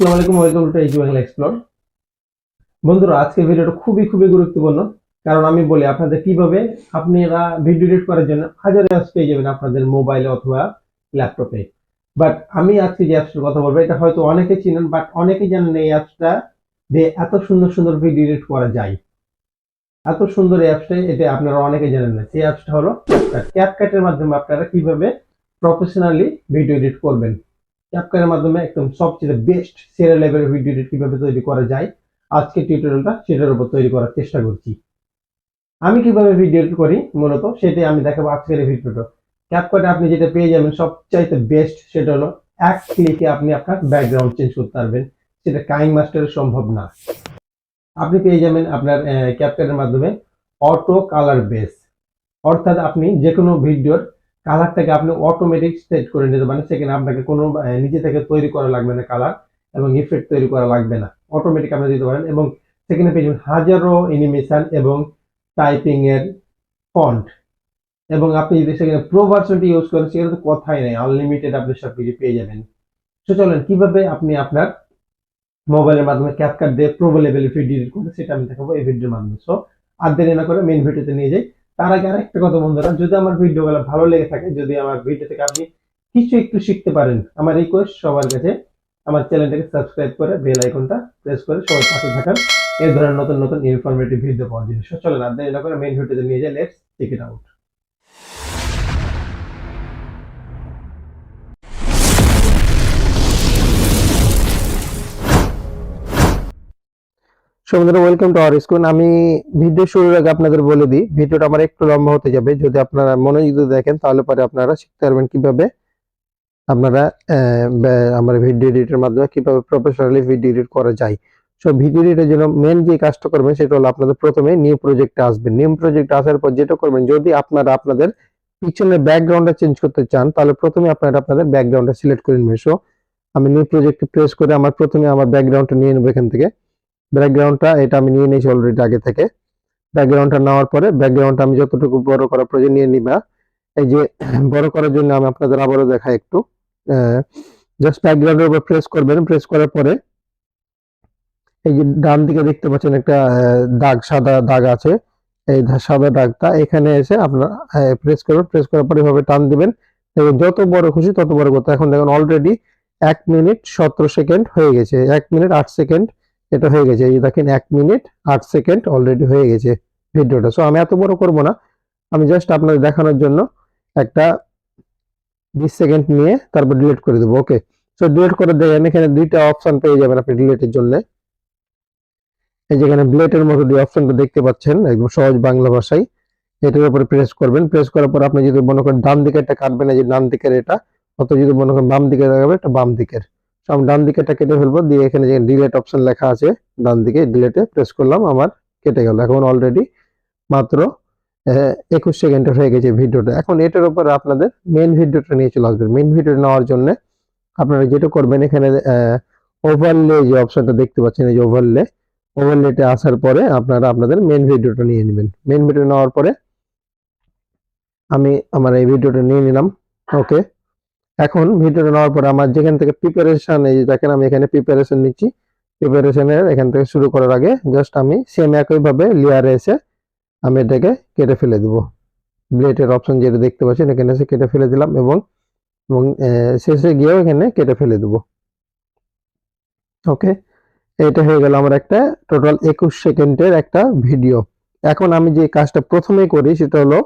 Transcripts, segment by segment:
আসসালামু আলাইকুম welcome to H Bangla explore. বন্ধুরা, আজকের ভিডিওটা খুবই খুবই গুরুত্বপূর্ণ, কারণ আমি বলি আপনাদের কীভাবে আপনারা ভিডিও এডিট করার জন্য হাজার অ্যাপস পেয়ে যাবেন আপনাদের মোবাইলে অথবা ল্যাপটপে বাট আমি আজকে যে অ্যাপসটার কথা বলব, এটা হয়তো অনেকে চিনেন বাট অনেকে জানেন এই অ্যাপসটা যে এত সুন্দর সুন্দর ভিডিও এডিট করা যায়। এত সুন্দর অ্যাপসটা এটা আপনারা অনেকে জানেন না। সেই অ্যাপসটা হলো ক্যাপকাট ক্যাপকাটের মাধ্যমে আপনারা কীভাবে প্রফেশনালি ভিডিও এডিট করবেন। ক্যাপকাটের মাধ্যমে একদম সবচেয়ে বেস্ট সেরা লেভেলের ভিডিও এডিট কীভাবে তৈরি করা যায় আজকে টিউটোরিয়ালটা সেটার উপর তৈরি করার চেষ্টা করছি। আমি কীভাবে ভিডিও এডিট করি মূলত সেটাই আমি দেখাবো আজকের এই ভিডিওটা ক্যাপকাটে আপনি যেটা পেয়ে যাবেন সবচাইতে বেস্ট সেটা হলো এক ক্লিকে আপনি আপনার ব্যাকগ্রাউন্ড চেঞ্জ করতে পারবেন। সেটা কাইং মাস্টারের সম্ভব না। আপনি পেয়ে যাবেন আপনার ক্যাপকাটের মাধ্যমে অটো কালার বেস অর্থাৎ আপনি যে কোনো ভিডিওর কালারটাকে আপনি অটোমেটিক সেট করে নিতে পারেন। সেখানে আপনাকে কোনো নিজে থেকে তৈরি করা লাগবে না কালার এবং ইফেক্ট তৈরি করা লাগবে না। অটোমেটিক আপনি দিতে পারেন এবং সেখানে পেয়ে যাবেন হাজারো অ্যানিমেশন এবং টাইপিং এর ফন্ট এবং আপনি যদি সেখানে প্রো ভার্সনটি ইউজ করেন, সেখানে তো কথাই নেই। আনলিমিটেড আপনি সব কিছু পেয়ে যাবেন। তো চলেন, কীভাবে আপনি আপনার মোবাইলের মাধ্যমে ক্যাপকাট দিয়ে প্রো লেভেলের ভিডিও এডিট সেটা আমি দেখাবো এই ভিডিওর মাধ্যমে। সো আর দেরি না করে মেন ভিডিওতে নিয়ে যাই। তার আগে আরেকটা কথা বন্ধুরা, যদি আমার ভিডিও ভিডিওগুলো ভালো লেগে থাকে, যদি আমার ভিডিও থেকে আপনি কিছু একটু শিখতে পারেন, আমার রিকোয়েস্ট সবার কাছে, আমার চ্যানেলটাকে সাবস্ক্রাইব করে বেল আইকনটা প্রেস করে সবার পাশে থাকার এই ধরনের নতুন নতুন ইনফরমেটিভ ভিডিও পাওয়ার জন্য। চলেন আর দেরি না মেন ভিডিওতে নিয়ে যাই লেটস চেক ইট আউট বন্ধুরা ওয়েলকাম টু আওয়ার স্কুল আমি ভিডিও শুরুর আগে আপনাদের বলে দিই, ভিডিওটা আমার একটু লম্বা হতে যাবে। যদি আপনারা মনোযোগ দেখেন, তাহলে পরে আপনারা শিখতে পারবেন কীভাবে আপনারা আমার ভিডিও এডিটের মাধ্যমে কীভাবে প্রফেশনালি ভিডিও এডিট করা যায়। সো ভিডিও এডিটের জন্য মেন যে কাজটা করবেন, সেটা হলো আপনাদের প্রথমে নিউ প্রজেক্টে আসবেন। নিউ প্রজেক্টে আসার পর যেটা করবেন, যদি আপনারা আপনাদের পিছনের ব্যাকগ্রাউন্ডটা চেঞ্জ করতে চান, তাহলে প্রথমে আপনারা আপনাদের ব্যাকগ্রাউন্ডটা সিলেক্ট করে নেবেন। সো আমি নিউ প্রজেক্টে প্রেস করে আমার প্রথমে আমার ব্যাকগ্রাউন্ডটা নিয়ে নেব এখান থেকে। ব্যাকগ্রাউন্ডটা এটা আমি নিয়ে নিয়েছি অলরেডি আগে থেকে। ব্যাকগ্রাউন্ডটা নেওয়ার পরে ব্যাকগ্রাউন্ডটা আমি যতটুকু বড় করার প্রয়োজন নিয়ে নিবা। এই যে বড় করার জন্য আমি আপনাদের আবারও দেখাই একটু। জাস্ট ব্যাকগ্রাউন্ডের উপর প্রেস করবেন। প্রেস করার পরে এই যে ডান দিকে দেখতে পাচ্ছেন একটা দাগ, সাদা দাগ আছে। এই সাদা দাগটা এখানে এসে আপনারা প্রেস করবেন। প্রেস করার পরে এভাবে টান দিবেন। এবং যত বড় খুশি তত বড় করতে এখন দেখুন অলরেডি এক মিনিট সতেরো সেকেন্ড হয়ে গেছে। এক মিনিট আট সেকেন্ড এটা হয়ে গেছে। এই দেখেন, এক মিনিট আট সেকেন্ড অলরেডি হয়ে গেছে ভিডিওটা। সো আমি এত বড় করব না। আমি জাস্ট আপনাদের দেখানোর জন্য একটা বিশ সেকেন্ড নিয়ে তারপর ডিলিট করে দেবো ওকে সো ডিলিট করে দেখেন এখানে দুইটা অপশন পেয়ে যাবেন আপনি ডিলিটের জন্য। এই যেখানে ব্লেটের মতো দিয়ে অপশনটা দেখতে পাচ্ছেন, একদম সহজ বাংলা ভাষায়। এটার উপরে প্রেস করবেন। প্রেস করার পর আপনি যদি মনে করেন ডান দিকেরটা কাটবেন, এই যে ডান দিকের এটা অত যদি মনে করেন বাম দিকে লাগাবে এটা বাম দিকের। আমি ডান দিকেরটা কেটে ফেলব, দিয়ে এখানে যে ডিলেট অপশন লেখা আছে, ডান দিকে ডিলেটে প্রেস করলাম, আমার কেটে গেল। এখন অলরেডি মাত্র একুশ সেকেন্ডের হয়ে গেছে ভিডিওটা। এখন এটার উপর আপনাদের মেন ভিডিওটা নিয়ে চলে আসবেন মেন ভিডিও নেওয়ার জন্য আপনারা যেটা করবেন, এখানে ওভারলে যে অপশনটা দেখতে পাচ্ছেন, এই যে ওভারলে ওভারলেটে আসার পরে আপনারা আপনাদের মেন ভিডিওটা নিয়ে নেবেন। মেন ভিডিও নেওয়ার পরে আমি আমার এই ভিডিওটা নিয়ে নিলাম। ওকে এখন ভিডিওটা নেওয়ার পরে আমার যেখান থেকে প্রিপারেশন এই দেখেন আমি এখানে প্রিপারেশন নিচ্ছি। প্রিপারেশনের এখান থেকে শুরু করার আগে জাস্ট আমি সেম একইভাবে লেয়ারে এসে আমি এটাকে কেটে ফেলে দেব। ব্লেডের অপশন যেটা দেখতে পাচ্ছেন, এখানে এসে কেটে ফেলে দিলাম এবং এবং শেষে গিয়েও এখানে কেটে ফেলে দেব। ওকে এটা হয়ে গেল আমার একটা টোটাল একুশ সেকেন্ডের একটা ভিডিও এখন আমি যে কাজটা প্রথমেই করি সেটা হলো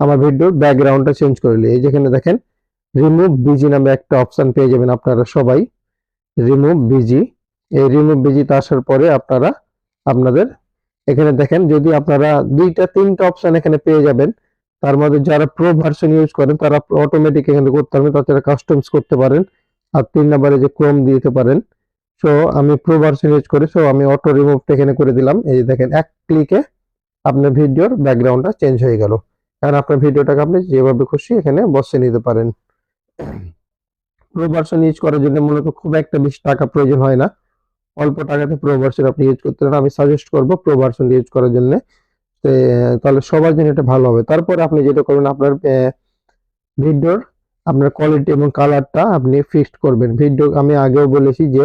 আমার ভিডিওর ব্যাকগ্রাউন্ডটা চেঞ্জ করে নিই। যেখানে দেখেন রিমুভ বিজি নামে একটা অপশন পেয়ে যাবেন আপনারা সবাই। রিমুভ বিজি এই রিমুভ বিজিতে আসার পরে আপনারা আপনাদের এখানে দেখেন, যদি আপনারা দুইটা, তিনটা অপশন এখানে পেয়ে যাবেন, তার মধ্যে যারা প্রো ভার্সন ইউজ করেন, তারা অটোমেটিক এখানে করতে পারবেন, তাছাড়া কাস্টমস করতে পারেন, আর তিন নম্বরে যে ক্রোম দিতে পারেন। সো আমি প্রো ভার্সন ইউজ করি সো আমি অটো রিমুভটা এখানে করে দিলাম। এই যে দেখেন, এক ক্লিকে আপনার ভিডিওর ব্যাকগ্রাউন্ডটা চেঞ্জ হয়ে গেল। কারণ আপনার ভিডিওটাকে আপনি যেভাবে খুশি এখানে বসে নিতে পারেন। প্রো ভার্সন ইউজ করার জন্য মূলত খুব একটা বেশি টাকা প্রয়োজন হয় না। অল্প টাকাতে প্রো ভার্সন আপনি ইউজ করতে পারেন। আমি সাজেস্ট করব প্রো ভার্সন ইউজ করার জন্য। তাহলে সবার জন্য এটা ভালো হবে। তারপরে আপনি যেটা করবেন, আপনার ভিডিওর আপনার কোয়ালিটি এবং কালারটা আপনি ফিক্সড করবেন। ভিডিও আমি আগেও বলেছি যে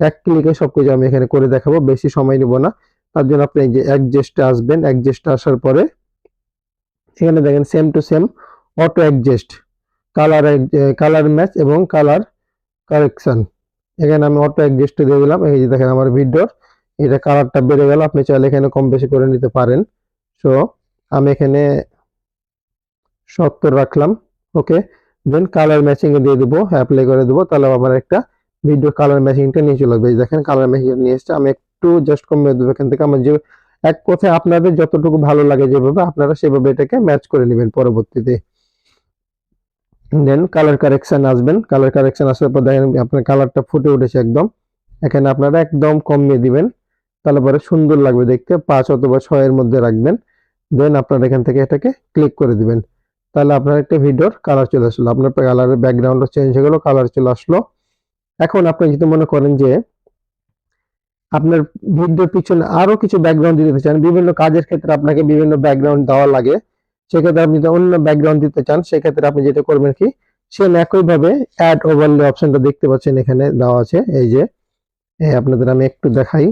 এক ক্লিকে সবকিছু আমি এখানে করে দেখাবো। বেশি সময় নিব না। তার জন্য আপনি যে অ্যাডজাস্টে আসবেন। অ্যাডজাস্টে আসার পরে, এখানে দেখেন same to same auto adjust colour colour match এবং কালার কারেকশন এখানে আমি অটো অ্যাডজাস্টে দিয়ে দিলাম। এই যে দেখেন আমার ভিডিওর এটা কালারটা বেড়ে গেল। আপনি চাইলে এখানে কম বেশি করে নিতে পারেন। সো আমি এখানে সত্তর রাখলাম। ওকে দেন কালার ম্যাচিং দিয়ে দেবো। অ্যাপ্লাই করে দেবো। তাহলে আমার একটা ভিডিও কালার ম্যাচিংটা নিয়ে চলে আসবে। দেখেন কালার ম্যাচিং নিয়ে এসছে। আমি একটু জাস্ট কমিয়ে দেবো এখান থেকে। আমার যে এক কথায় আপনাদের যতটুকু ভালো লাগে যেভাবে, আপনারা সেভাবে এটাকে ম্যাচ করে নেবেন পরবর্তীতে। দেন কালার কারেকশন আসবেন। কালার কারেকশন আসার পর দেখেন আপনার কালারটা ফুটে উঠেছে একদম। এখানে আপনারা একদম কমিয়ে দিবেন। তাহলে পরে সুন্দর লাগবে দেখতে। পাঁচ অথবা ছয়ের মধ্যে রাখবেন। দেন আপনারা এখান থেকে এটাকে ক্লিক করে দিবেন। তাহলে আপনার একটা ভিডিওর কালার চলে আসলো। আপনার কালারের ব্যাকগ্রাউন্ডও চেঞ্জ হয়ে গেল কালার চলে আসলো। এখন আপনি যদি মনে করেন যে আপনার ভিডিওর পিছনে আরও কিছু ব্যাকগ্রাউন্ড দিতে চান, বিভিন্ন কাজের ক্ষেত্রে আপনাকে বিভিন্ন ব্যাকগ্রাউন্ড দেওয়া লাগে। সেক্ষেত্রে আপনি যদি অন্য ব্যাকগ্রাউন্ড দিতে চান, সেক্ষেত্রে আপনি যেটা করবেন কি, সেম একইভাবে অ্যাড ওভারলে অপশনটা দেখতে পাচ্ছেন এখানে দেওয়া আছে। এই যে আপনাদের আমি একটু দেখাই।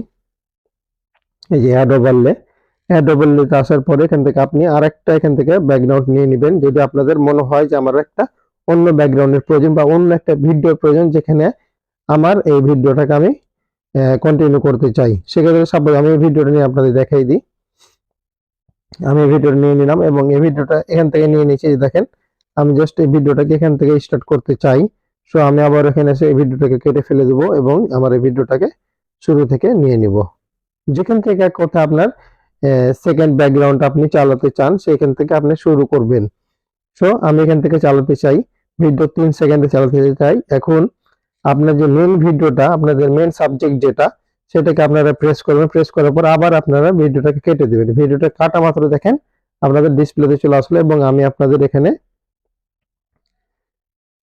এই যে অ্যাড ওভারলে অ্যাড ওভারলেতে আসার পরে এখান থেকে আপনি আর একটা এখান থেকে ব্যাকগ্রাউন্ড নিয়ে নেবেন। যদি আপনাদের মনে হয় যে আমার একটা অন্য ব্যাকগ্রাউন্ডের প্রয়োজন বা অন্য একটা ভিডিওর প্রয়োজন যেখানে আমার এই ভিডিওটাকে আমি কন্টিনিউ করতে চাই, সেক্ষেত্রে সাপোজ আমি ভিডিওটা নিয়ে আপনাদের দেখাই দিই। আমি এই ভিডিওটা নিয়ে নিলাম এবং এই ভিডিওটা এখান থেকে নিয়ে নিয়েছি দেখেন, আমি জাস্ট এই ভিডিওটাকে এখান থেকে স্টার্ট করতে চাই। সো আমি আবার এখানে এসে এই ভিডিওটাকে কেটে ফেলে দেবো এবং আমার এই ভিডিওটাকে শুরু থেকে নিয়ে নিব। যেখান থেকে এক কথা আপনার সেকেন্ড ব্যাকগ্রাউন্ড আপনি চালাতে চান, সেখান থেকে আপনি শুরু করবেন। সো আমি এখান থেকে চালাতে চাই ভিডিও তিন সেকেন্ডে চালাতে চাই। এখন, আপনার যে মেন ভিডিওটা আপনাদের মেন সাবজেক্ট যেটা সেটাকে আপনারা প্রেস করবেন। প্রেস করার পর আবার আপনারা ভিডিওটাকে কেটে দেবেন। ভিডিওটা কাটা মাত্র দেখেন, আপনাদের ডিসপ্লেতে চলে আসলো এবং আমি আপনাদের এখানে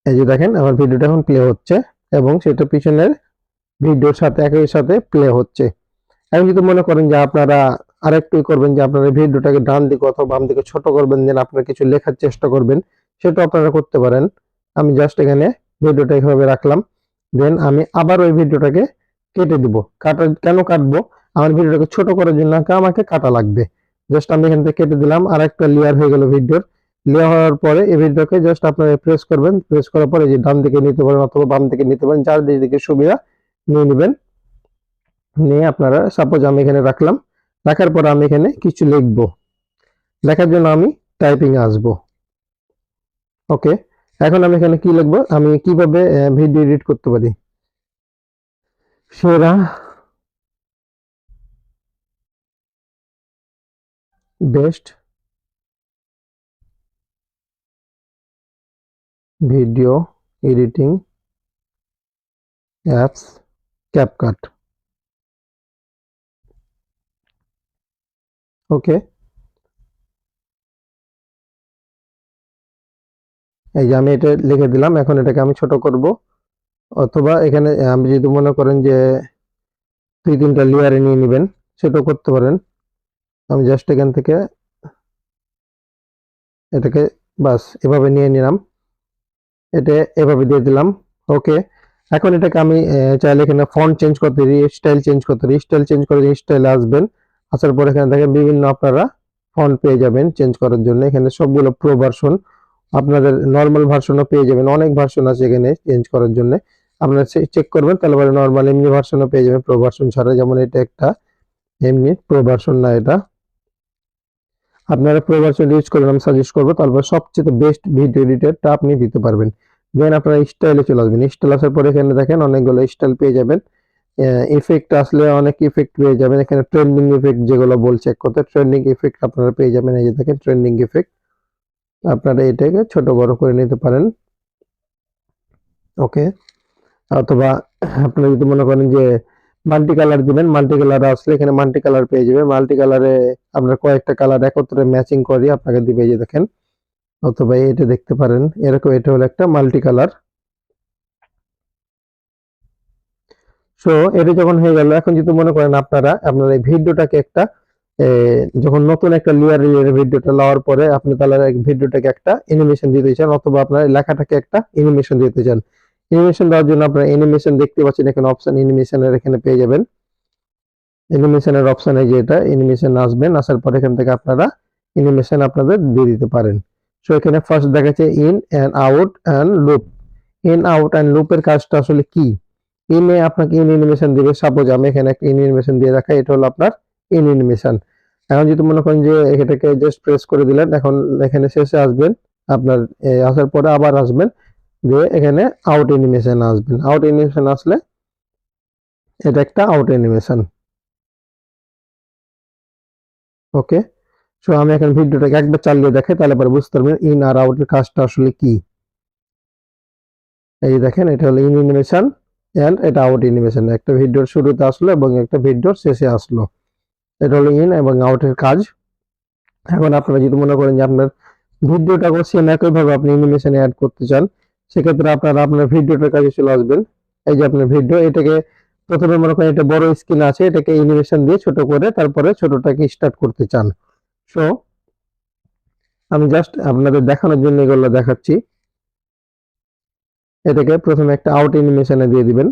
এই যে দেখেন, আমার ভিডিওটা এখন প্লে হচ্ছে এবং সেটা পিছনের ভিডিওর সাথে, একই সাথে প্লে হচ্ছে। এখন যদি মনে করেন যে আপনারা আরেকটু করবেন যে আপনারা ভিডিওটাকে ডান দিকে অথবা বাম দিকে ছোট করবেন দেন আপনারা কিছু লেখার চেষ্টা করবেন সেটা আপনারা করতে পারেন। আমি জাস্ট এখানে ভিডিওটা এইভাবে রাখলাম। দেন আমি আবার ওই ভিডিওটাকে কেটে দিব। কাটা, কেন কাটবো? আমার ভিডিওটাকে ছোট করার জন্য আমাকে কাটা লাগবে। জাস্ট আমি এখান থেকে কেটে দিলাম। আর একটা লেয়ার হয়ে গেল ভিডিওর। লেয়ার হওয়ার পরে এই ভিডিওকে জাস্ট আপনারা প্রেস করবেন। প্রেস করার পরে যে ডান দিকে নিতে পারেন অথবা বাম দিকে নিতে পারেন, যার দিকে সুবিধা নিয়ে নেবেন। নিয়ে আপনারা সাপোজ আমি এখানে রাখলাম। রাখার পর আমি এখানে কিছু লিখব। লেখার জন্য আমি টাইপিং আসব। ওকে এখন আমি এখানে কি লিখব? আমি কীভাবে ভিডিও এডিট করতে পারি? সেরা। Best video editing apps CapCut okay এই যে আমি এটা লিখে দিলাম, এখন এটাকে আমি ছোট করব। অথবা এখানে আমি যদি মনে করেন যে দুই, তিনটা লেয়ারে নিয়ে নেবেন, সেটাও করতে পারেন। আমি জাস্ট এখান থেকে এটাকে বাস এভাবে নিয়ে নিলাম। এটা এভাবে দিয়ে দিলাম। ওকে এখন এটাকে আমি চাইলে এখানে ফন্ট চেঞ্জ করতে পারি স্টাইল চেঞ্জ করতে পারি স্টাইল চেঞ্জ করে স্টাইলে আসবেন। আসার পর এখানে দেখেন বিভিন্ন আপনারা ফন্ট পেয়ে যাবেন চেঞ্জ করার জন্য। এখানে সবগুলো প্রো ভার্সন আপনাদের নর্মাল ভার্সনও পেয়ে যাবেন। অনেক ভার্সন আছে এখানে চেঞ্জ করার জন্য। আপনারা চেক করবেন, তাহলে পরে নর্মাল এমনি ভার্সনও পেয়ে যাবেন প্রো ভার্সন ছাড়া। যেমন এটা একটা, এমনি প্রো ভার্সন না এটা। আপনারা প্রো ভার্সন ইউজ করবেন আমি সাজেস্ট করব, তারপর সবচেয়ে বেস্ট ভিডিও এডিটরটা আপনি দিতে পারবেন। দেন আপনারা স্টাইলে চলে আসবেন। স্টাইল আসার পরে এখানে দেখেন অনেকগুলো স্টাইল পেয়ে যাবেন। ইফেক্ট আসলে অনেক ইফেক্ট পেয়ে যাবেন। এখানে ট্রেন্ডিং ইফেক্ট যেগুলো বলছে এক কথা ট্রেন্ডিং ইফেক্ট আপনারা পেয়ে যাবেন। এই যে দেখেন ট্রেন্ডিং ইফেক্ট আপনারা এটাকে ছোট বড় করে নিতে পারেন। ওকে অথবা আপনারা যদি মনে করেন যে মাল্টি কালার দিবেন, মাল্টি কালার আসলে এখানে মাল্টি কালার পেয়ে যাবে মাল্টি কালারে আপনার কয়েকটা কালার একত্রে ম্যাচিং করে আপনাকে দিবে যে দেখেন। অথবা এটা দেখতে পারেন, এরকম এটা হলো একটা মাল্টি কালার। সো এটা যখন হয়ে গেল, এখন যদি মনে করেন আপনারা, আপনার এই ভিডিওটাকে একটা যখন নতুন একটা লেয়ার ভিডিওটা লওয়ার পরে আপনি তাহলে ভিডিওটাকে একটা অ্যানিমেশন দিতে চান, অথবা আপনার লেখাটাকে একটা অ্যানিমেশন দিতে চান। অ্যানিমেশন দেওয়ার জন্য আপনারা অ্যানিমেশন দেখতে পাচ্ছেন, এখানে অপশন অ্যানিমেশনের এখানে পেয়ে যাবেন। অ্যানিমেশনের অপশনে যে এটা অ্যানিমেশন আসবেন আসার পর এখান থেকে আপনারা অ্যানিমেশন আপনাদের দিয়ে দিতে পারেন। সো এখানে ফার্স্ট দেখাচ্ছে in and out and loop in out and লুপের কাজটা আসলে কি? ইনে আপনাকে ইন অ্যানিমেশন দিবে। সাপোজ আমি এখানে একটা ইন অ্যানিমেশন দিয়ে রাখা এটা হলো আপনার ইন অ্যানিমেশন এখন যদি মনে করেন যে এটাকে জাস্ট প্রেস করে দিলেন, এখন এখানে শেষে আসবেন, আপনার আসার পরে আবার আসবেন। দিয়ে এখানে আউট অ্যানিমেশন আসবেন আউট অ্যানিমেশন আসলে এটা একটা আউট অ্যানিমেশন ওকে সো আমি এখন ভিডিওটাকে একবার চালিয়ে দেখাই, তাহলে পরে বুঝতে পারবেন ইন আর আউটের কাজটা আসলে কি। এই দেখেন, এটা হলো ইন অ্যানিমেশন এন্ড এটা আউট অ্যানিমেশন একটা ভিডিওর শুরুতে আসলো এবং একটা ভিডিওর শেষে আসলো। এটা হলো ইন এবং আউটের কাজ। এখন আপনারা যদি মনে করেন যে আপনার ভিডিওটাকে সেম একইভাবে আপনি অ্যানিমেশনে অ্যাড করতে চান সেক্ষেত্রে আপনারা, আপনার ভিডিওটার কাছে চলে আসবেন। এই যে আপনার ভিডিও, এটাকে প্রথমে মনে করেন এটা বড় স্ক্রিন আছে, এটাকে অ্যানিমেশন দিয়ে ছোট করে তারপরে ছোটটাকে স্টার্ট করতে চান। সো আমি জাস্ট আপনাদের দেখানোর জন্য এগুলো দেখাচ্ছি। এটাকে প্রথমে একটা আউট অ্যানিমেশনে দিয়ে দিবেন।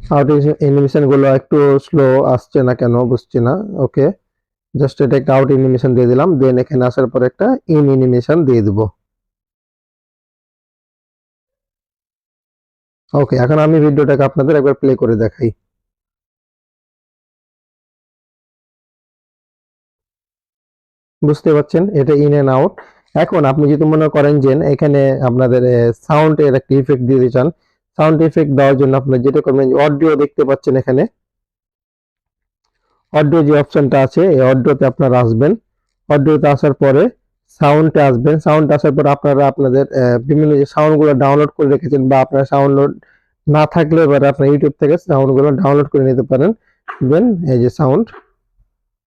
আউট অ্যানিমেশনগুলো একটু স্লো আসছে না কেন? বুঝছি না। ওকে জাস্ট এটা একটা আউট অ্যানিমেশন দিয়ে দিলাম দেন এখানে আসার পর একটা ইন অ্যানিমেশন দিয়ে দিব। ওকে এখন আমি ভিডিওটাকে আপনাদের একবার প্লে করে দেখাই। বুঝতে পারছেন? এটা ইন এন্ড আউট এখন আপনি যদি মনে করেন যে এখানে আপনাদের সাউন্ডের একটা ইফেক্ট দিতে চান সাউন্ড ইফেক্ট দেওয়ার জন্য আপনার যেটা করবেন অডিও দেখতে পাচ্ছেন এখানে। অডিও যে অপশনটা আছে, এই অডিওতে আপনারা আসবেন। অডিওতে আসার পরে সাউন্ডে আসবেন। সাউন্ড আসার পর আপনারা আপনাদের বিভিন্ন যে সাউন্ডগুলো ডাউনলোড করে রেখেছেন বা আপনার সাউন্ড না থাকলে এবার আপনার ইউটিউব থেকে সাউন্ডগুলো ডাউনলোড করে নিতে পারেন। দেন এই যে সাউন্ড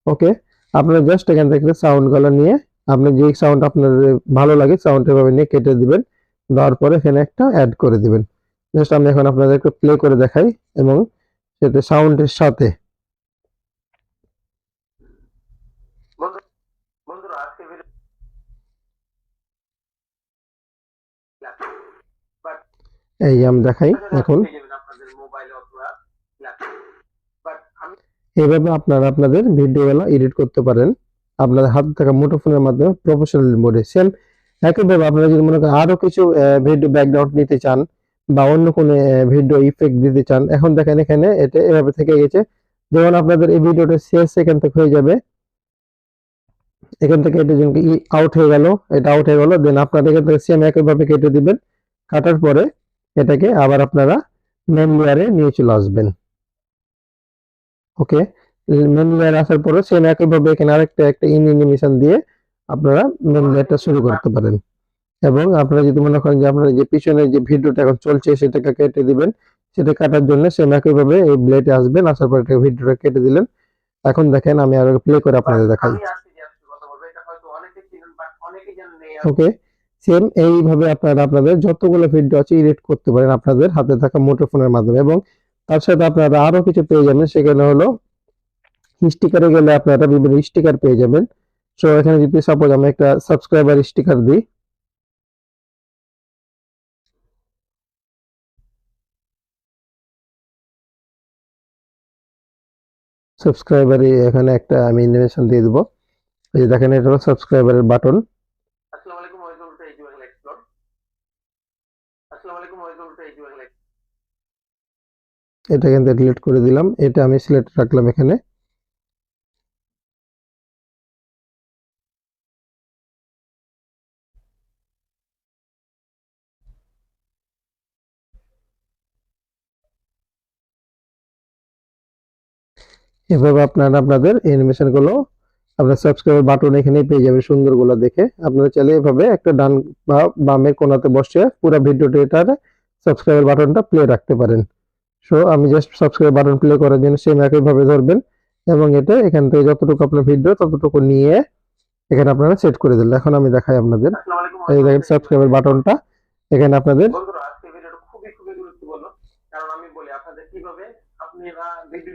ওকে আপনারা জাস্ট এখান থেকে সাউন্ডগুলো নিয়ে আপনি যে সাউন্ড আপনার ভালো লাগে সাউন্ড এভাবে নিয়ে কেটে দিবেন। দেওয়ার পরে এখানে একটা অ্যাড করে দিবেন। জাস্ট আমি এখন আপনাদেরকে প্লে করে দেখাই এবং সেটা সাউন্ডের সাথে বন্ধুরা আজকে ভিডিও এই আমি দেখাই এখন। এইভাবে আপনারা আপনাদের ভিডিওগুলো এডিট করতে পারেন। আপনাদের হাতে থাকা মুঠোফোনের মাধ্যমে প্রফেশনাল মোডে সেম একইভাবে আপনারা যদি মনে করেন আরও কিছু ভিডিও ব্যাকগ্রাউন্ড নিতে চান বা অন্য কোনো ভিডিও ইফেক্ট দিতে চান, এখন দেখেন এখানে এটা এভাবে থেকে গেছে। যেমন আপনাদের এই ভিডিওটা শেষ এখান থেকে হয়ে যাবে। এখান থেকে এটা যেমন আউট হয়ে গেল, এটা আউট হয়ে গেল দেন আপনারা এখান থেকে সেম একইভাবে কেটে দিবেন। কাটার পরে এটাকে আবার আপনারা মেন লেয়ারে নিয়ে চলে আসবেন। ওকে মেন লেয়ার আসার পরে সেম একইভাবে এখানে আরেকটা একটা ইন অ্যানিমেশন দিয়ে আপনারা মেন লেয়ারটা শুরু করতে পারেন। এবং আপনারা যদি মনে করেন যে আপনারা যে পিছনে যে ভিডিওটা এখন চলছে সেটাকে কেটে দিবেন সেটা কাটার জন্য সেম একইভাবে এই ব্লেডে আসবেন আসার পর এটা ভিডিওটা কেটে দিলেন। এখন দেখেন আমি আরও প্লে করে আপনাদের দেখাই। ওকে সেম এইভাবে আপনারা আপনাদের যতগুলো ভিডিও আছে এডিট করতে পারেন আপনাদের হাতে থাকা মুঠোফোনের মাধ্যমে এবং তার সাথে আপনারা আরও কিছু পেয়ে যাবেন। সেখানে হলো স্টিকারে গেলে আপনারা বিভিন্ন স্টিকার পেয়ে যাবেন। সো এখানে যদি সাপোজ আমি একটা সাবস্ক্রাইবার স্টিকার দিই। সাবস্ক্রাইবারে এখানে একটা আমি অ্যানিমেশন দিয়ে দেবো। এই যে দেখেন, এটা হলো সাবস্ক্রাইবারের বাটন আসসালামু আলাইকুম welcome to H Bangla explore আসসালামু আলাইকুম ওয়েলকাম টু এইচু বাংলা এটা কিন্তু ডিলিট করে দিলাম। এটা আমি সিলেক্ট রাখলাম এখানে। এভাবে আপনারা আপনাদের অ্যানিমেশনগুলো, আপনার সাবস্ক্রাইবার বাটন এখানে পেয়ে যাবে সুন্দরগুলো দেখে। আপনারা চাইলে এভাবে একটা ডান বা বামের কোনাতে বসে পুরো ভিডিওটা এটার সাবস্ক্রাইবার বাটনটা প্লে রাখতে পারেন। সো আমি জাস্ট সাবস্ক্রাইব বাটন প্লে করার জন্য সেম একইভাবে ধরবেন এবং এটা এখান থেকে যতটুকু আপনার ভিডিও ততটুকু নিয়ে এখানে আপনারা সেট করে দিলেন। এখন আমি দেখাই আপনাদের। এই দেখেন সাবস্ক্রাইবার বাটনটা এখানে আপনাদের কারণ আমি বলি আপনাদের কীভাবে আপনারা ভিডিও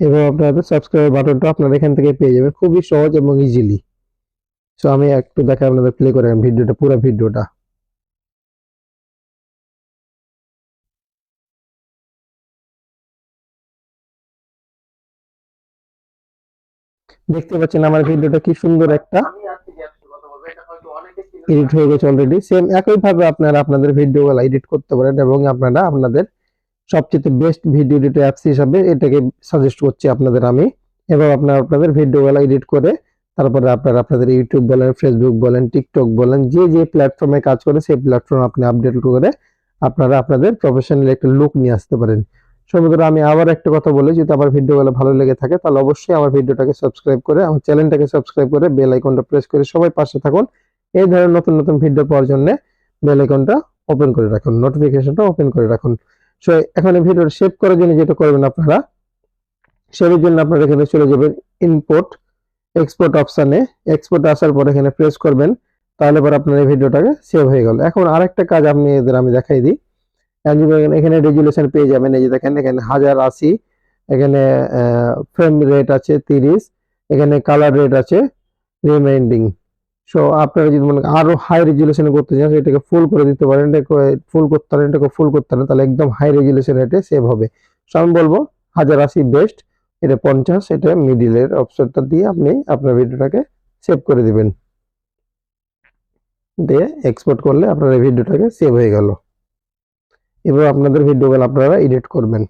এবং আপনাদের সাবস্ক্রাইব বাটনটা আপনারা এখান থেকে পেয়ে যাবেন। খুবই সহজ এবং ইজিলি সো আমি একটু দেখে আপনাদের প্লে করে ভিডিওটা পুরো ভিডিওটা। দেখতে পাচ্ছেন আমার ভিডিওটা কি সুন্দর একটা এডিট হয়ে গেছে অলরেডি সেম একই ভাবে আপনারা আপনাদের ভিডিওগুলো এডিট করতে পারেন এবং আপনারা আপনাদের সবচেয়ে বেস্ট ভিডিও এডিট অ্যাপস হিসাবে এটাকে সাজেস্ট করছি আপনাদের আমি। এবং আপনারা আপনাদের ভিডিওগুলো এডিট করে তারপরে আপনারা আপনাদের ইউটিউব বলেন ফেসবুক বলেন টিকটক বলেন, যে যে প্ল্যাটফর্মে কাজ করে সেই প্ল্যাটফর্ম আপনি আপডেট করে আপনারা আপনাদের প্রফেশনাল একটা লুক নিয়ে আসতে পারেন। সমুদ্র আমি আবার একটা কথা বলি, যদি আমার ভিডিওগুলো ভালো লেগে থাকে, তাহলে অবশ্যই আমার ভিডিওটাকে সাবস্ক্রাইব করে, আমার চ্যানেলটাকে সাবস্ক্রাইব করে বেল আইকনটা প্রেস করে সবাই পাশে থাকুন। এই ধরনের নতুন নতুন ভিডিও পাওয়ার জন্য বেল আইকনটা ওপেন করে রাখুন নোটিফিকেশনটা ওপেন করে রাখুন। সো এখন এই ভিডিওটা সেভ করার জন্য যেটা করবেন আপনারা সেভের জন্য আপনারা এখানে চলে যাবেন ইম্পোর্ট এক্সপোর্ট অপশানে এক্সপোর্ট আসার পর এখানে প্রেস করবেন, তাহলে পর আপনার এই ভিডিওটাকে সেভ হয়ে গেল। এখন আরেকটা কাজ আপনি এদের আমি দেখাই দিই। এখন রেজুলেশন পেয়ে যাবেন। এই যে দেখেন, এখানে হাজার আশি, এখানে ফ্রেম রেট আছে তিরিশ, এখানে কালার রেট আছে রিমাইন্ডিং সো আপনারা যদি মনে করেন আরও হাই রেজুলেশনে করতে চান এটাকে ফুল করে দিতে পারেন ফুল করতে পারেন, এটাকে ফুল করতে পারেন, তাহলে একদম হাই রেজুলেশন রেটে সেভ হবে। সো আমি বলব, হাজার আশি বেস্ট এটা পঞ্চাশ, এটা মিডিলের অপশনটা দিয়ে আপনি আপনার ভিডিওটাকে সেভ করে দিবেন। দিয়ে এক্সপোর্ট করলে আপনার এই ভিডিওটাকে সেভ হয়ে গেল। এবার আপনাদের ভিডিওগুলো আপনারা এডিট করবেন।